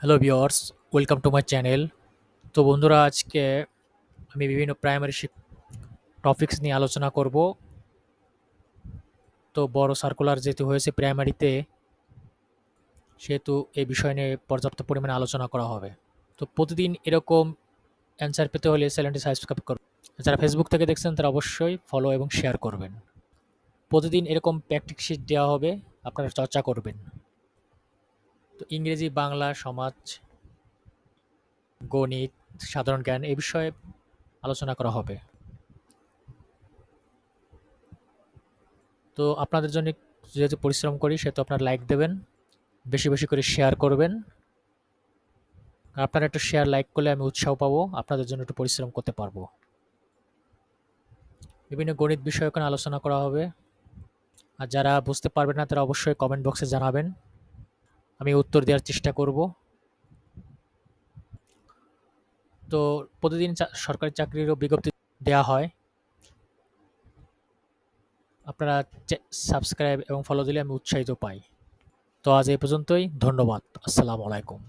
Hello viewers welcome to my channel তো বন্ধুরা, আজকে আমি বিভিন্ন প্রাইমারি টপিকস নিয়ে আলোচনা করব। তো বড় সার্কুলার যেহেতু হয়েছে প্রাইমারিতে সেহেতু এই বিষয় নিয়ে পর্যাপ্ত পরিমাণে আলোচনা করা হবে। তো প্রতিদিন এরকম অ্যান্সার পেতে হলে চ্যানেলটি সাবস্ক্রাইব করুন। যারা ফেসবুক থেকে দেখছেন, তারা অবশ্যই ফলো এবং শেয়ার করবেন। প্রতিদিন এরকম প্র্যাকটিস শিট দেওয়া হবে, আপনারা চর্চা করবেন। তো ইংরেজি, বাংলা, সমাজ, গণিত, সাধারণ জ্ঞান এ বিষয়ে আলোচনা করা হবে। তো আপনাদের জন্য যেহেতু পরিশ্রম করি, সেহেতু আপনারা লাইক দেবেন, বেশি বেশি করে শেয়ার করবেন। আপনারা একটু শেয়ার, লাইক করলে আমি উৎসাহ পাবো, আপনাদের জন্য একটু পরিশ্রম করতে পারব। বিভিন্ন গণিত বিষয় আলোচনা করা হবে। আর যারা বুঝতে পারবেন না, তারা অবশ্যই কমেন্ট বক্সে জানাবেন। আমি উত্তর দেওয়ার চেষ্টা করব। তো প্রতিদিন সরকারি চাকরিরও বিজ্ঞপ্তি দেওয়া হয়। আপনারা সাবস্ক্রাইব এবং ফলো দিলে আমি উৎসাহিত পাই। তো আজ এই পর্যন্তই, ধন্যবাদ, আসসালামু আলাইকুম।